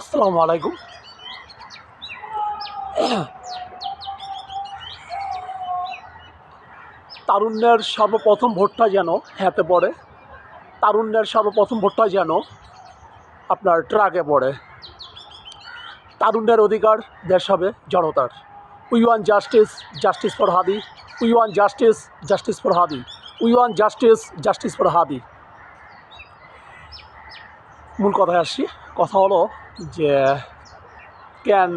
আসসালামু আলাইকুম। তারুণ্যের সর্বপ্রথম ভোটটা যেন হাতে পড়ে, তারুণ্যের সর্বপ্রথম ভোটটা যেন আপনার ট্রাকে পড়ে। তারুণ্যের অধিকার দেশ হবে জনতার। We want justice justice for Hadi. We want justice justice for Hadi. We want justice justice for Hadi. মূল কথায় আসছি। কথা হলো যে কেন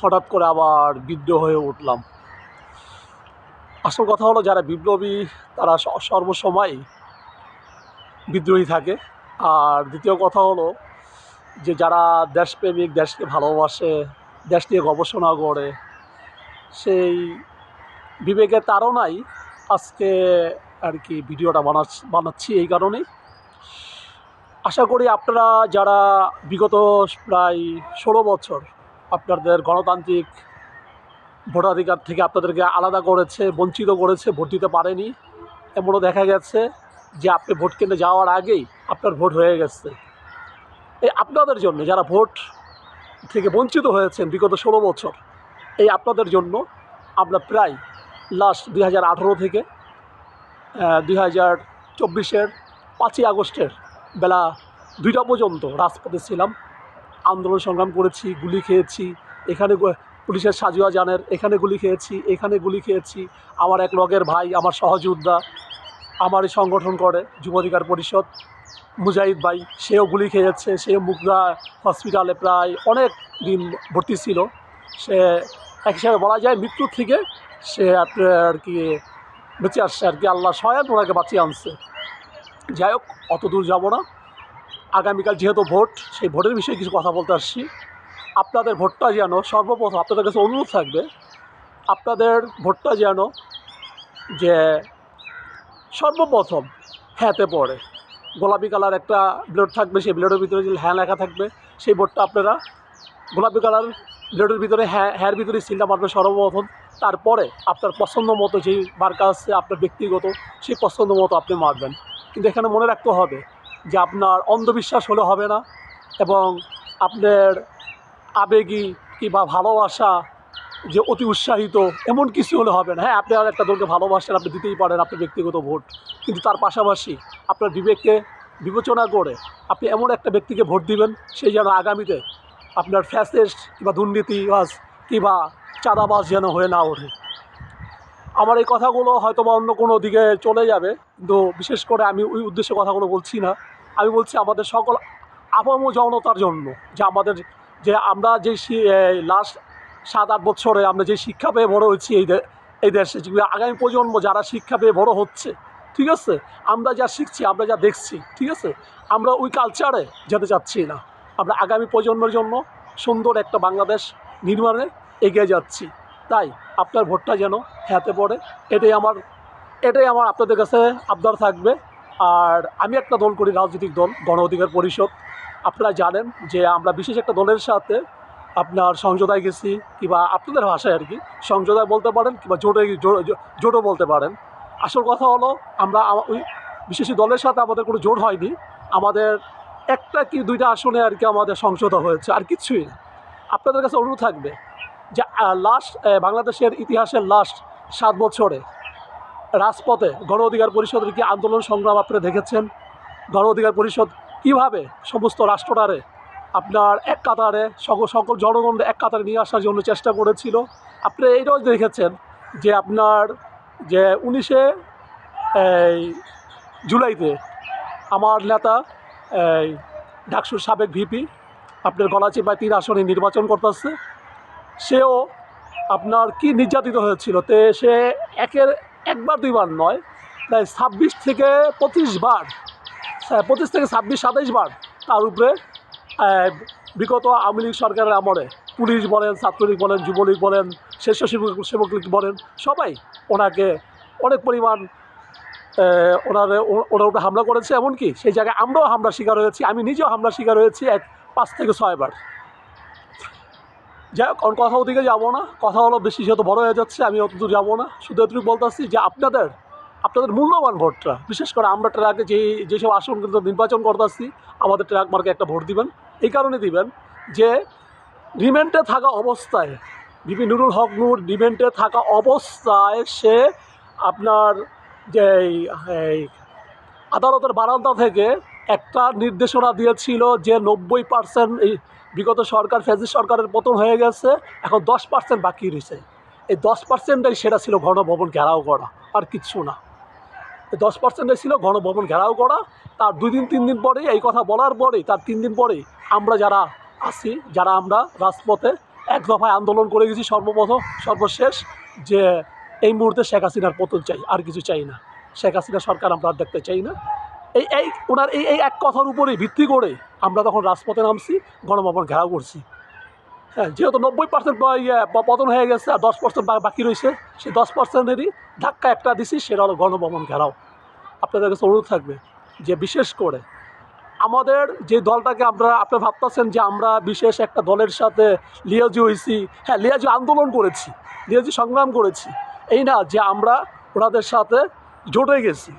হঠাৎ করে আবার বিদ্রোহ হয়ে উঠলাম? আসল কথা হলো, যারা বিপ্লবী, তারা সর্বসময় বিদ্রোহী থাকে। আর দ্বিতীয় কথা হলো যে, যারা দেশপ্রেমিক, দেশকে ভালোবাসে, দেশ নিয়ে গবেষণা করে, সেই বিবেকের তাড়নাই আজকে আর কি ভিডিওটা বানাচ্ছি এই কারণেই। আশা করি আপনারা যারা বিগত প্রায় ষোলো বছর আপনাদের গণতান্ত্রিক ভোটাধিকার থেকে আপনাদেরকে আলাদা করেছে, বঞ্চিত করেছে, ভোট দিতে পারেনি, এমনও দেখা গেছে যে আপনি ভোট কেন্দ্রে যাওয়ার আগেই আপনার ভোট হয়ে গেছে। এই আপনাদের জন্য, যারা ভোট থেকে বঞ্চিত হয়েছেন বিগত ষোলো বছর, এই আপনাদের জন্য আমরা প্রায় লাস্ট দুই হাজার আঠেরো থেকে দুই হাজার চব্বিশের পাঁচই আগস্টের বেলা দুইটা পর্যন্ত রাজপথে ছিলাম। আন্দোলন সংগ্রাম করেছি, গুলি খেয়েছি। এখানে পুলিশের সাজুয়া জানের এখানে গুলি খেয়েছি, এখানে গুলি খেয়েছি। আমার এক লগের ভাই, আমার সহযোদ্ধা আমারই সংগঠন করে যুব অধিকার পরিষদ। মুজাহিদ ভাই, সেও গুলি খেয়েছে সেও মুগদা হসপিটালে প্রায় অনেক দিন ভর্তি ছিল। সে এক হিসাবে বলা যায় মৃত্যুর থেকে সে আপনার আর কি বেঁচে আসছে আর কি। আল্লাহ স্বয়ং ওনাকে বাঁচিয়ে আনছে। যাই হোক, অত দূর যাব না। আগামীকাল যেহেতু ভোট, সেই ভোটের বিষয়ে কিছু কথা বলতে আসছি। আপনাদের ভোটটা যেন সর্বপ্রথম আপনাদের কাছে অনুরোধ থাকবে, আপনাদের ভোটটা যেন যে সর্বপ্রথম হ্যাঁতে পড়ে। গোলাপি কালার একটা ব্লেড থাকবে, সেই ব্লেডের ভিতরে যে হ্যাঁ লেখা থাকবে, সেই ভোটটা আপনারা গোলাপি কালার ব্লেডের ভিতরে হ্যাঁ হ্যাঁর ভিতরে সিলটা মারবে সর্বপ্রথম। তারপরে আপনার পছন্দ মতো যেই মার্কা আছে, আপনার ব্যক্তিগত, সেই পছন্দ মতো আপনি মারবেন। কিন্তু এখানে মনে রাখতে হবে যে আপনার অন্ধবিশ্বাস হলে হবে না এবং আপনার আবেগী কিংবা ভালোবাসা যে অতি উৎসাহিত এমন কিছু হলে হবে না। হ্যাঁ আপনি আর একটা দলকে ভালোবাসেন, আপনি দিতেই পারেন আপনার ব্যক্তিগত ভোট। কিন্তু তার পাশাপাশি আপনার বিবেককে বিবেচনা করে আপনি এমন একটা ব্যক্তিকে ভোট দিবেন সেই যেন আগামীতে আপনার ফ্যাসিস্ট কিংবা দুর্নীতিবাজ কিংবা চাঁদাবাজ যেন হয়ে না ওঠে। আমার এই কথাগুলো হয়তো বা অন্য কোনো দিকে চলে যাবে, কিন্তু বিশেষ করে আমি ওই উদ্দেশ্যে কথাগুলো বলছি না। আমি বলছি আমাদের সকল আপাম জনতার জন্য যে আমাদের যে আমরা যে লাস্ট সাত আট বছরে আমরা যে শিক্ষা পেয়ে বড় হয়েছি এই এই দেশে আগামী প্রজন্ম যারা শিক্ষা পেয়ে বড় হচ্ছে, ঠিক আছে? আমরা যা শিখছি, আমরা যা দেখছি, ঠিক আছে? আমরা ওই কালচারে যেতে চাচ্ছি না। আমরা আগামী প্রজন্মের জন্য সুন্দর একটা বাংলাদেশ নির্মাণে এগিয়ে যাচ্ছি। তাই আপনার ভোটটা যেন হাতে পড়ে। এটাই আমার এটাই আমার আপনাদের কাছে আবদার থাকবে। আর আমি একটা দল করি, রাজনৈতিক দল, গণ অধিকার পরিষদ। আপনারা জানেন যে আমরা বিশেষ একটা দলের সাথে আপনার সংযোদায় গেছি, কিংবা আপনাদের ভাষায় আর কি সংযোদায় বলতে পারেন, কিংবা জোটে জোটও বলতে পারেন। আসল কথা হলো, আমরা ওই বিশেষ দলের সাথে আমাদের কোনো জোট হয়নি। আমাদের একটা কি দুইটা আসনে আর কি আমাদের সংশোধন হয়েছে, আর কিছুই না। আপনাদের কাছে অনুরোধ থাকবে যে লাস্ট বাংলাদেশের ইতিহাসের লাস্ট সাত বছরে। রাজপথে গণ অধিকার পরিষদের কি আন্দোলন সংগ্রাম আপনারা দেখেছেন? গণ অধিকার পরিষদ কীভাবে সমস্ত রাষ্ট্রটারে আপনার এক কাতারে সকল সকল জনগণ এক কাতারে নিয়ে আসার জন্য চেষ্টা করেছিল? আপনি এইটাও দেখেছেন যে আপনার যে উনিশে, এই, জুলাইতে আমার নেতা, এই, ডাকসুর সাবেক ভিপি, আপনার গলাচিপায় তিন আসনে নির্বাচন করতেছে। সেও আপনার কি নির্যাতিত হয়েছিল? তে সে একের একবার দুইবার নয় তাই ছাব্বিশ থেকে পঁচিশ বার হ্যাঁ, পঁচিশ থেকে ছাব্বিশ সাতাইশ বার তার উপরে বিগত আওয়ামী লীগ সরকারের আমলে পুলিশ বলেন ছাত্রলীগ বলেন যুবলীগ বলেন স্বেচ্ছাসেবক সেবক লীগ বলেন সবাই ওনাকে অনেক পরিমাণ ওনার ওনার উপরে হামলা করেছে। এমনকি সেই জায়গায় আমরাও হামলার শিকার হয়েছি আমি নিজেও হামলার শিকার হয়েছি এক পাঁচ থেকে ছয়বার যাই হোক, কথা ওদিকে যাব না। কথা হলো বেশি যেহেতু বড় হয়ে যাচ্ছে আমি অত দূর যাব না। শুধু এতটুকু বলতেছি যে আপনাদের আপনাদের মূল্যবান ভোটটা বিশেষ করে আমরা ট্রাকে যে যেসব আসন কিন্তু নির্বাচন করতেছি আমাদের ট্রাক মার্কে একটা ভোট দিবেন। এই কারণে দিবেন যে রিমেন্টে থাকা অবস্থায় বিপি নুরুল হক নূর রিমেন্টে থাকা অবস্থায় সে আপনার যে এই- আদালতের বারান্দা থেকে একটা নির্দেশনা দিয়েছিল যে নব্বই পার্সেন্ট বিগত সরকার ফেজি সরকারের পতন হয়ে গেছে, এখন দশ পার্সেন্ট বাকি রয়েছে। এই দশ পার্সেন্টটাই সেটা ছিল গণভবন ঘেরাও করা, আর কিচ্ছু না। এই দশ পার্সেন্টটাই ছিল গণভবন ঘেরাও করা। তার দুই দিন, তিন দিন পরেই, এই কথা বলার পরেই, তার তিন দিন পরেই আমরা যারা আছি, যারা আমরা রাজপথে এক দফায় আন্দোলন করে গেছি সর্বপ্রথম, সর্বশেষ, যে এই মুহূর্তে শেখ হাসিনার পতন চাই, আর কিছু চাই না। শেখ হাসিনা সরকার আমরা দেখতে চাই না। এই এই ওনার এই এই এক কথার উপরেই ভিত্তি করে আমরা তখন রাজপথে নামছি, গণভবন ঘেরাও করছি। হ্যাঁ যেহেতু নব্বই পার্সেন্ট ইয়ে পতন হয়ে গেছে, আর দশ পার্সেন্ট বাকি রয়েছে, সেই দশ পার্সেন্টেরই ধাক্কা একটা দিছি, সেটা হলো গণভবন ঘেরাও। আপনাদের কাছে অনুরোধ থাকবে যে বিশেষ করে আমাদের যে দলটাকে আমরা, আপনি ভাবতেছেন যে আমরা বিশেষ একটা দলের সাথে লিয়াজি হয়েছি। হ্যাঁ লিয়াজি আন্দোলন করেছি, লিয়াজি সংগ্রাম করেছি। এই না যে আমরা ওনাদের সাথে জোটে গেছি।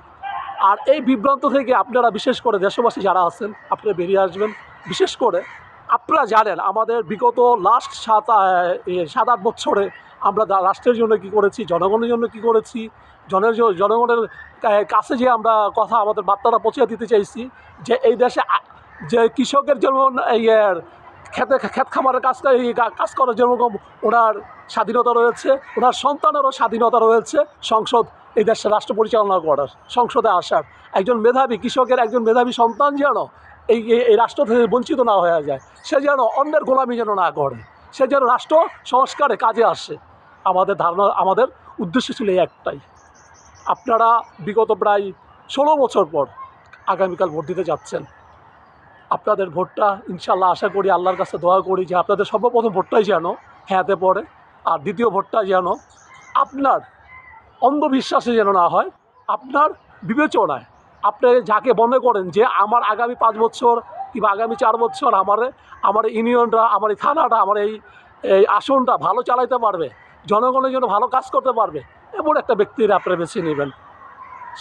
আর এই বিভ্রান্ত থেকে আপনারা বিশেষ করে দেশবাসী যারা আছেন, আপনারা বেরিয়ে আসবেন। বিশেষ করে আপনারা জানেন, আমাদের বিগত লাস্ট সাত সাত, আট বছরে আমরা রাষ্ট্রের জন্য কি করেছি, জনগণের জন্য কি করেছি, জনের জনগণের কাছে যে আমরা কথা, আমাদের বার্তাটা পৌঁছে দিতে চাইছি যে এই দেশে যে কৃষকের যেমন এই খেতে ক্ষেত খামারের কাজ করে- এই কাজ করার যেরকম ওনার স্বাধীনতা রয়েছে, ওনার সন্তানেরও স্বাধীনতা রয়েছে, সংসদ এই দেশে রাষ্ট্র পরিচালনা করার, সংসদে আসার। একজন মেধাবী কৃষকের একজন মেধাবী সন্তান যেন এই এই- এই রাষ্ট্র থেকে বঞ্চিত না হয়ে যায়, সে যেন অন্যের গোলামি যেন না করে, সে যেন রাষ্ট্র সংস্কারে কাজে আসে। আমাদের ধারণা, আমাদের উদ্দেশ্য ছিল এই একটাই। আপনারা বিগত প্রায় ষোলো বছর পর আগামীকাল ভোট দিতে যাচ্ছেন। আপনাদের ভোটটা ইনশাল্লাহ আশা করি আল্লাহর কাছে দোয়া করি যে আপনাদের সর্বপ্রথম ভোটটাই যেন হ্যাঁতে পড়ে, আর দ্বিতীয় ভোটটা যেন আপনার অন্ধবিশ্বাসে যেন না হয়, আপনার বিবেচনায় আপনি যাকে মনে করেন যে আমার আগামী পাঁচ বছর কিংবা আগামী চার বছর আমার আমার ইউনিয়নটা, আমার এই থানাটা, আমার এই এই আসনটা ভালো চালাইতে পারবে, জনগণের জন্য ভালো কাজ করতে পারবে, এমন একটা ব্যক্তির আপনি বেছে নেবেন।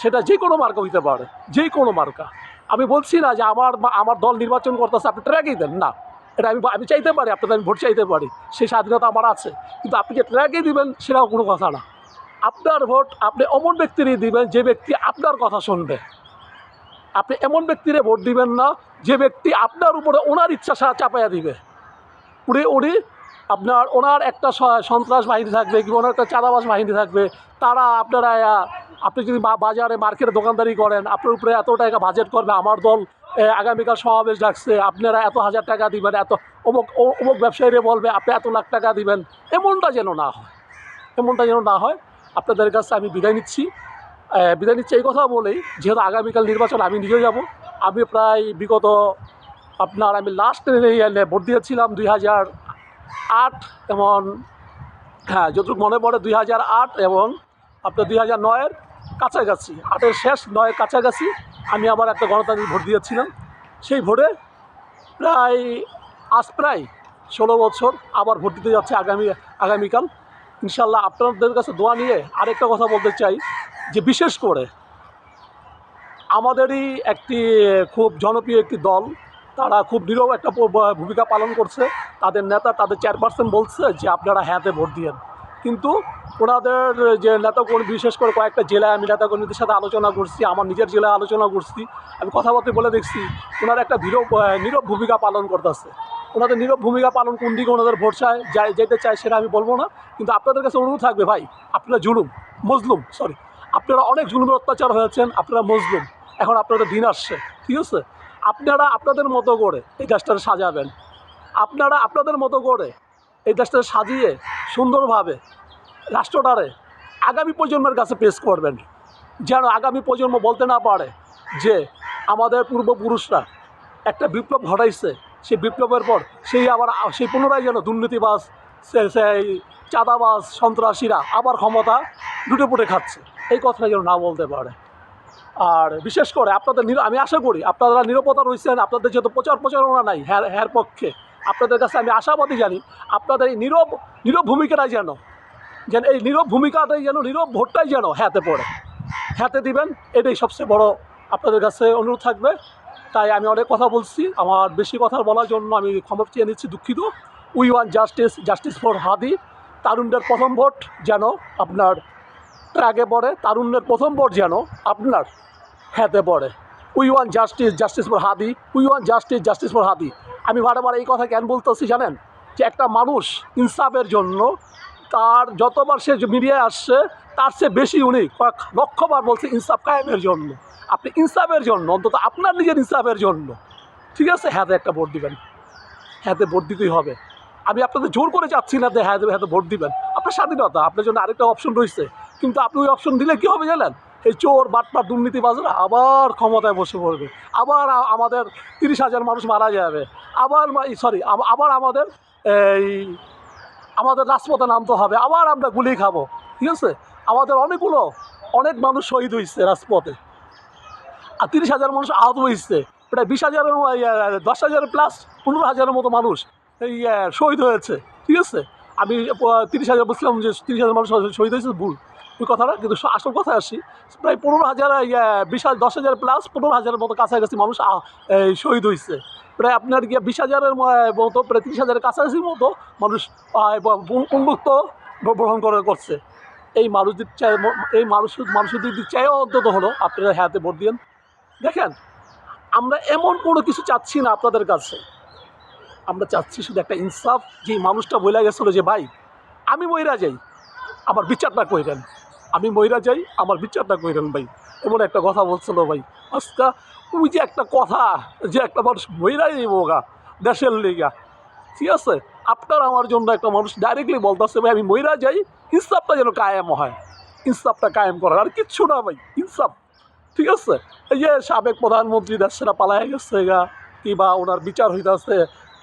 সেটা যে কোনো মার্কা হইতে পারে, যে কোনো মার্কা। আমি বলছি না যে আমার আমার দল নির্বাচন করতেছে, আপনি ট্র্যাকই দেন, না। এটা আমি আমি চাইতে পারি, আপনাদের আমি ভোট চাইতে পারি সেই স্বাধীনতা আমার আছে, কিন্তু আপনি যে ট্র্যাকই দিবেন, সেটাও কোনো কথা না। আপনার ভোট আপনি এমন ব্যক্তিরই দিবেন যে ব্যক্তি আপনার কথা শুনবে। আপনি এমন ব্যক্তিরে ভোট দিবেন না যে ব্যক্তি আপনার উপরে ওনার ইচ্ছা চাপাইয়া দিবে। উড়ে উনি আপনার, ওনার একটা সন্ত্রাস বাহিনী থাকবে, কিংবা ওনার একটা চাঁদাবাস বাহিনী থাকবে। তারা আপনারা, আপনি যদি বাজারে মার্কেটে দোকানদারি করেন, আপনার উপরে এত টাকা বাজেট করবে, আমার দল আগামীকাল সমাবেশ ডাকছে, আপনারা এত হাজার টাকা দিবেন, এত অমুক অমুক ব্যবসায়ীরা বলবে, আপনি এত লাখ টাকা দিবেন, এমনটা যেন না হয়। এমনটা যেন না হয়। আপনাদের কাছে আমি বিদায় নিচ্ছি। বিদায় নিচ্ছি এই কথা বলেই, যেহেতু আগামীকাল নির্বাচন, আমি নিজে যাব। আমি প্রায় বিগত আপনার আমি লাস্ট ভোট দিয়েছিলাম দুই হাজার আট এবং হ্যাঁ যতটুকু মনে পড়ে দুই হাজার আট এবং আপনার দুই হাজার নয়ের কাছাকাছি, আটের শেষ নয়ের কাছাকাছি আমি আবার একটা গণতান্ত্রিক ভোট দিয়েছিলাম। সেই ভোটে প্রায়, আজ প্রায় ষোলো বছর আবার ভোট দিতে যাচ্ছে আগামী, আগামীকাল। ইনশাল্লাহ আপনাদের কাছে দোয়া নিয়ে আরেকটা কথা বলতে চাই, যে বিশেষ করে আমাদেরই একটি খুব জনপ্রিয় একটি দল, তারা খুব নীরব একটা ভূমিকা পালন করছে। তাদের নেতা, তাদের চেয়ারপারসন বলছে যে আপনারা হ্যাঁতে ভোট দিয়েন। কিন্তু ওনাদের যে নেতাকর্মী, বিশেষ করে কয়েকটা জেলায় আমি নেতাকর্মীদের সাথে আলোচনা করছি, আমার নিজের জেলায় আলোচনা করছি, আমি কথাবার্তা বলে দেখছি, ওনারা একটা নীরব নীরব ভূমিকা পালন করতেছে। ওনাদের নীরব ভূমিকা পালন কোন দিকে ওনাদের ভোট চায়, যাই যেতে চায় সেটা আমি বলব না। কিন্তু আপনাদের কাছে অনুরোধ থাকবে ভাই, আপনারা জুলুম, মজলুম সরি আপনারা অনেক জুলুমের অত্যাচার হয়েছেন, আপনারা মজলুম। এখন আপনাদের দিন আসছে, ঠিক আছে? আপনারা আপনাদের মতো করে এই দেশটাকে সাজাবেন। আপনারা আপনাদের মতো করে এই দেশটাকে সাজিয়ে সুন্দরভাবে রাষ্ট্রটারে আগামী প্রজন্মের কাছে পেশ করবেন। যেন আগামী প্রজন্ম বলতে না পারে যে আমাদের পূর্বপুরুষরা একটা বিপ্লব ঘটাইছে সেই বিপ্লবের পর সেই আবার সেই পুনরায় যেন দুর্নীতিবাজ, সে- সেই চাঁদাবাজ সন্ত্রাসীরা আবার ক্ষমতা লুটে পুটে খাচ্ছে। এই কথাটা যেন না বলতে পারে। আর বিশেষ করে আপনাদের আমি আশা করি আপনারা নিরাপত্তা রয়েছেন, আপনাদের যেহেতু প্রচার প্রচারণা নাই হ্যার হ্যার পক্ষে। আপনাদের কাছে আমি আশাবাদী জানি আপনাদের এই নীরব নীরব ভূমিকাটাই যেন যেন এই নীরব ভূমিকাটাই যেন, নীরব ভোটটাই যেন হ্যাতে পড়ে। হ্যাতে দিবেন, এটাই সবচেয়ে বড় আপনাদের কাছে অনুরোধ থাকবে। তাই আমি অনেক কথা বলছি। আমার বেশি কথা বলার জন্য আমি ক্ষমা চেয়ে নিচ্ছি দুঃখিত। We want justice justice for Hadi তারুণ্যের প্রথম ভোট যেন আপনার ট্র্যাকে পড়ে, তারুণ্যের প্রথম ভোট যেন আপনার হ্যাতে পড়ে। We want justice justice for Hadi we want justice justice for Hadi আমি বারবার এই কথা কেন বলতেছি জানেন? যে একটা মানুষ ইনসাফের জন্য তার যতবার সে মিডিয়ায় আসছে, তার চেয়ে বেশি উনি কয়েক বলছে ইনসাফ কায়েমের জন্য। আপনি ইনসাফের জন্য, অন্তত আপনার নিজের ইনসাফের জন্য। ঠিক আছে? হ্যাঁতে একটা ভোট দিবেন। হ্যাঁতে ভোট দিতেই হবে। আমি আপনাদের জোর করে চাচ্ছি না যে হ্যাঁ হ্যাঁ ভোট দিবেন। আপনার স্বাধীনতা, আপনার জন্য আরেকটা অপশন রয়েছে। কিন্তু আপনি ওই অপশন দিলে কী হবে জানেন? এই চোর বাটপার দুর্নীতিবাজরা আবার ক্ষমতায় বসে পড়বে। আবার আমাদের তিরিশ হাজার মানুষ মারা যাবে। আবার সরি আবার আমাদের এই, আমাদের রাজপথে নামতে হবে। আবার আমরা গুলি খাব। ঠিক আছে? আমাদের অনেকগুলো, অনেক মানুষ শহীদ হয়েছে রাজপথে। তিরিশ হাজার মানুষ আহত হয়েছে। প্রায় বিশ হাজারের দশ হাজারের প্লাস পনেরো হাজারের মতো মানুষ এই শহীদ হয়েছে। ঠিক আছে? আমি তিরিশ হাজার বলছিলাম যে তিরিশ হাজার মানুষ শহীদ হয়েছে ভুল। ওই কথাটা, কিন্তু আসল কথা আসি, প্রায় পনেরো হাজার বিশ হাজার, দশ হাজার প্লাস পনেরো হাজারের মতো কাছাকাছি মানুষ শহীদ হয়েছে। প্রায় আপনার গিয়ে বিশ হাজারের মতো, প্রায় তিরিশ হাজারের কাছাকাছির মতো মানুষ উন্মুক্ত গ্রহণ করে, করছে। এই মানুষদের চাই, এই মানুষ, মানুষদের চাই অন্তত হলো, আপনারা হ্যাঁতে ভোট দিন দেখেন, আমরা এমন কোনো কিছু চাচ্ছি না আপনাদের কাছে। আমরা চাচ্ছি শুধু একটা ইনসাফ, যে মানুষটা বলে গেছিল যে, ভাই, আমি ময়রা যাই, আমার বিচারটা কইরেন। আমি ময়রা যাই, আমার বিচারটা কইরেন ভাই। এমন একটা কথা বলছিল ভাই। আজকা ওই যে একটা কথা, যে একটা মানুষ ময়রাই যাইব গা, দেশের লিগা। ঠিক আছে? আপনার আমার জন্য একটা মানুষ ডাইরেক্টলি বলতেছে, ভাই, আমি ময়রা যাই, ইনসাফটা যেন কায়েম হয়। ইনসাফটা কায়েম করার আর কিচ্ছু না ভাই, ইনসাফ। ঠিক আছে? এই যে সাবেক প্রধানমন্ত্রী দেশটা পালায় গেছে গা, কিংবা ওনার বিচার হইতেছে,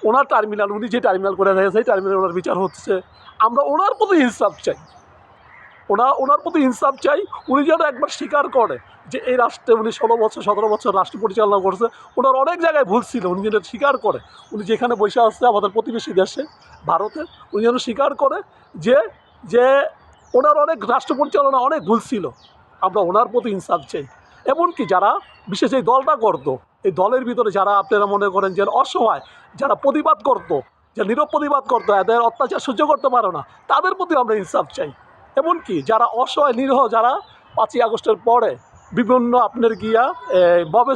ওনার টার্মিনাল উনি যে টার্মিনাল করে রেখেছে সেই টার্মিনাল ওনার বিচার হচ্ছে। আমরা ওনার প্রতি ইনসাফ চাই। ওনা, ওনার প্রতি ইনসাফ চাই, উনি যেন একবার স্বীকার করে যে এই রাষ্ট্রে উনি ষোলো বছর, সতেরো বছর রাষ্ট্র পরিচালনা করছে। ওনার অনেক জায়গায় ভুল ছিল, উনি যেন স্বীকার করে। উনি যেখানে বসে আসছে আমাদের প্রতিবেশী দেশে, ভারতে, উনি যেন স্বীকার করে যে যে ওনার অনেক রাষ্ট্র পরিচালনা, অনেক ভুল ছিল। আমরা ওনার প্রতি ইনসাফ চাই। এমনকি যারা, বিশেষ এই দলটা করতো এই দলের ভিতরে যারা আপনারা মনে করেন যে অসহায়, যারা প্রতিবাদ করতো, যে নীরব প্রতিবাদ করতো, এদের অত্যাচার সহ্য করতে পারো না, তাদের প্রতি আমরা ইনসাফ চাই। এমনকি যারা অসহায়, নিরহ, যারা পাঁচই আগস্টের পরে বিভিন্ন আপনার গিয়া ববে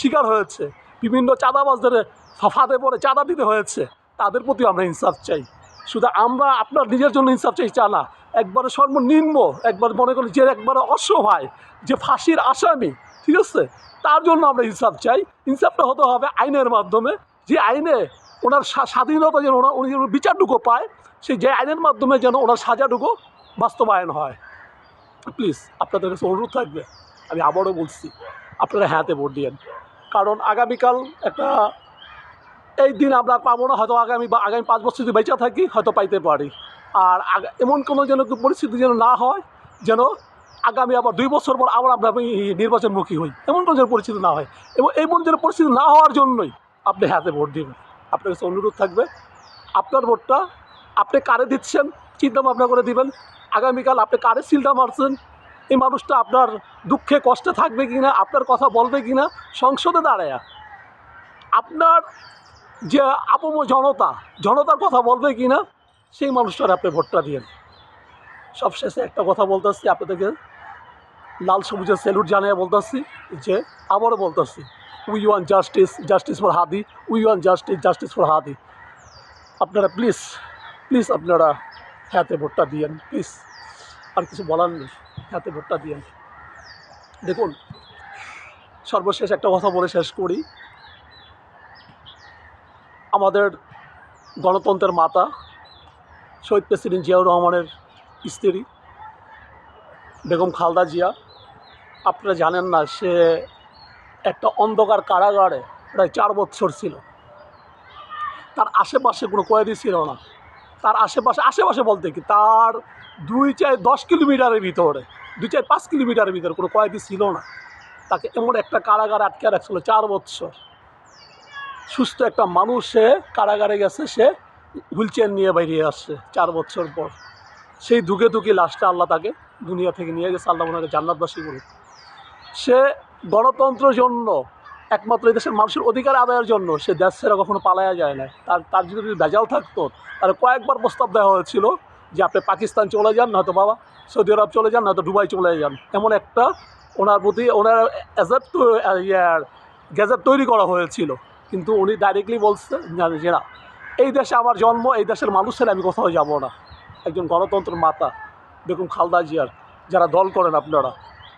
শিকার হয়েছে, বিভিন্ন চাঁদাবাজদের ফাঁদে পড়ে চাঁদা দিতে হয়েছে, তাদের প্রতি আমরা ইনসাফ চাই। শুধু আমরা আপনার নিজের জন্য ইনসাফ চাই চা না একবারে সর্বনিম্ন, একবার মনে করি যে একবারে অসহায়, যে ফাঁসির আসামি, ঠিক আছে? তার জন্য আমরা ইনসাফ চাই। ইনসাফটা হতে হবে আইনের মাধ্যমে। যে আইনে ওনার স্বাধীনতা যেন ওনার উনি যেন বিচারটুকু পায় সেই যে আইনের মাধ্যমে যেন ওনার সাজাটুকু বাস্তবায়ন হয়। প্লিজ, আপনাদের কাছে অনুরোধ থাকবে, আমি আবারও বলছি, আপনারা হ্যাঁতে ভোট দিয়েন। কারণ আগামীকাল একটা এই দিন আমরা পাবো না, হয়তো আগামী বা আগামী পাঁচ বছর যদি বেঁচে থাকি, হয়তো পাইতে পারি। আর এমন কোনো যেন পরিস্থিতি যেন না হয়, যেন আগামী আবার দুই বছর পর আবার আমরা নির্বাচনমুখী হই। এমন কোনো যেন পরিস্থিতি না হয়। এবং এমন যেন পরিস্থিতি না হওয়ার জন্যই আপনি হাতে ভোট দিবেন আপনার কাছে অনুরোধ থাকবে, আপনার ভোটটা আপনি কারে দিচ্ছেন, চিন্তা ভাবনা করে দিবেন। আগামীকাল আপনি কারে সিলটা মারছেন, এই মানুষটা আপনার দুঃখে, কষ্টে থাকবে কি না আপনার কথা বলবে কি না সংসদে দাঁড়ায়। আপনার যে আপম জনতা, জনতার কথা বলবে কি না সেই মানুষটার আপনি ভোটটা দিয়েন। সবশেষে একটা কথা বলতেছি, আপনাদেরকে লাল সবুজের স্যালুট জানিয়ে বলতেছি যে, আবারও বলতেছি we want justice justice for Hadi we want justice justice for Hadi আপনারা প্লিজ প্লিজ আপনারা হ্যাঁতে ভোটটা দিয়েন প্লিজ আর কিছু বলার নেই হ্যাঁতে ভোটটা দিয়েন। দেখুন, সর্বশেষ একটা কথা বলে শেষ করি। আমাদের গণতন্ত্রের মাতা শহীদ প্রেসিডেন্ট জিয়াউর রহমানের স্ত্রী বেগম খালদা জিয়া। আপনারা জানেন না, সে একটা অন্ধকার কারাগারে প্রায় চার বছর ছিল। তার আশেপাশে কোনো কয়েদি ছিল না। তার আশেপাশে আশেপাশে বলতে কি, তার দুই চার দশ কিলোমিটারের ভিতরে, দুই চার পাঁচ কিলোমিটারের ভিতরে কোনো কয়েদি ছিল না। তাকে এমন একটা কারাগার আটকে রাখছিল চার বছর সুস্থ একটা মানুষ সে, কারাগারে গেছে সে হুইল চেয়ার নিয়ে বেরিয়ে আসছে চার বছর পর। সেই দুঃখে দুঃখে লাস্টে আল্লাহ তাকে দুনিয়া থেকে নিয়ে গেছে, আল্লাহ ওনাকে জান্নাতবাসী করুক সে গণতন্ত্রের জন্য, একমাত্র এই দেশের মানুষের অধিকার আদায়ের জন্য সে দেশ ছেড়ে কখনো পালায়া যায় না তার তার যদি ভেজাল থাকতো, তাহলে কয়েকবার প্রস্তাব দেওয়া হয়েছিল যে আপনি পাকিস্তান চলে যান, নয়তো বাবা সৌদি আরব চলে যান, নয়তো দুবাই চলে যান। এমন একটা ওনার প্রতি, ওনার এজেট ইয়ার গ্যাজেট তৈরি করা হয়েছিল। কিন্তু উনি ডাইরেক্টলি বলছে যে না এই দেশে আমার জন্ম, এই দেশের মানুষ ছেলে আমি কোথাও যাব না। একজন গণতন্ত্রের মাতা, বেগম খালদা জিয়ার, যারা দল করেন আপনারা,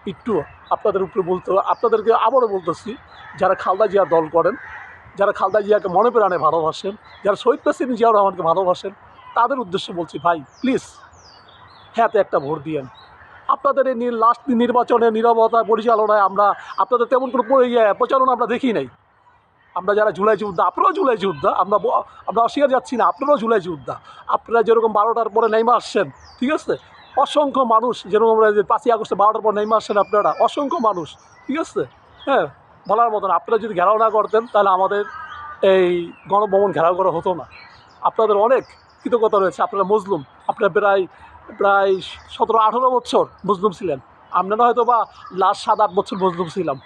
একটু আপনাদের উপরে বলতে আপনাদেরকে আবারও বলতেছি, যারা খালদা জিয়া দল করেন, যারা খালদা জিয়াকে মনে প্রাণে ভালোবাসেন, যারা শহীদ প্রেসিডেন্ট জিয়াউর রহমানকে ভালোবাসেন, তাদের উদ্দেশ্যে বলছি, ভাই প্লিজ হ্যাঁতে একটা ভোট দিয়েন। আপনাদের এই লাস্ট নির্বাচনে নিরবতা পরিচালনায় আমরা আপনাদের তেমন কোনো পরি- প্রচারণা আমরা দেখি নাই। আমরা যারা জুলাই যোদ্ধা, আপনারাও জুলাই যোদ্ধা, আমরা আমরা অস্বীকার যাচ্ছি না, আপনারাও জুলাই যোদ্ধা। আপনারা যেরকম বারোটার পরে নেমে আসছেন, ঠিক আছে? অসংখ্য মানুষ, যেরকম আমরা পাঁচই আগস্টে বারোটার পর নেমে আসছেন আপনারা, অসংখ্য মানুষ, ঠিক আছে? হ্যাঁ বলার মতন আপনারা যদি ঘেরাও না করতেন, তাহলে আমাদের এই গণভবন ঘেরাও করা হতো না। আপনাদের অনেক কৃতজ্ঞতা রয়েছে, আপনারা মজলুম, আপনারা প্রায় প্রায় সতেরো আঠেরো বছর মজলুম ছিলেন। আপনারা হয়তো বা লাস্ট সাত আট বছর মজলুম ছিলাম।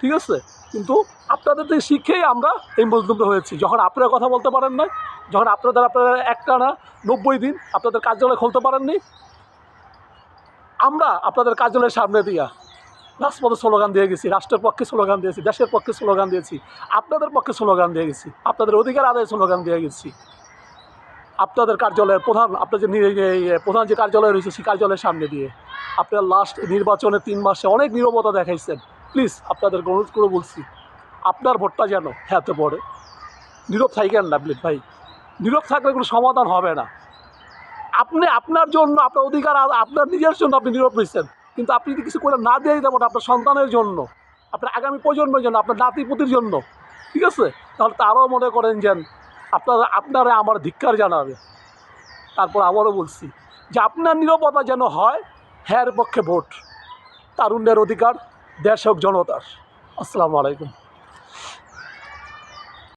ঠিক আছে? কিন্তু আপনাদের থেকে শিখেই আমরা এই মজলুমটা হয়েছি। যখন আপনারা কথা বলতে পারেন না যখন আপনাদের আপনারা একটা না নব্বই দিন আপনাদের কার্যালয় খুলতে পারেননি, আমরা আপনাদের কার্যালয়ের সামনে দিয়া রাজপথে স্লোগান দিয়ে গেছি, রাষ্ট্রের পক্ষে স্লোগান দিয়েছি, দেশের পক্ষে স্লোগান দিয়েছি, আপনাদের পক্ষে স্লোগান দিয়ে গেছি, আপনাদের অধিকার আদায় স্লোগান দিয়ে গেছি। আপনাদের কার্যালয়ের প্রধান আপনার যে প্রধান যে কার্যালয় রয়েছে, সেই কার্যালয়ের সামনে দিয়ে আপনার লাস্ট নির্বাচনে তিন মাসে অনেক নীরবতা দেখাইছেন। প্লিজ আপনাদেরকে অনুরোধ করে বলছি, আপনার ভোটটা যেন হ্যাঁতে পড়ে। নীরব থাকেন না, প্লিজ ভাই। নীরব থাকলে কোনো সমাধান হবে না। আপনি আপনার জন্য, আপনার অধিকার, আপনার নিজের জন্য আপনি নীরব রয়েছেন কিন্তু আপনি যদি কিছু করে না দিয়ে দেবেন আপনার সন্তানের জন্য, আপনার আগামী প্রজন্মের জন্য, আপনার নাতিপুতির জন্য, ঠিক আছে? তাহলে তারাও মনে করেন যে আপনারা আপনারা আমার ধিক্কার জানাবে। তারপর আবারও বলছি, যে আপনার নিরাপত্তা যেন হয় হ্যার পক্ষে ভোট। তারুণ্যের অধিকার দেশ হোক জনতার আসসালামু আলাইকুম।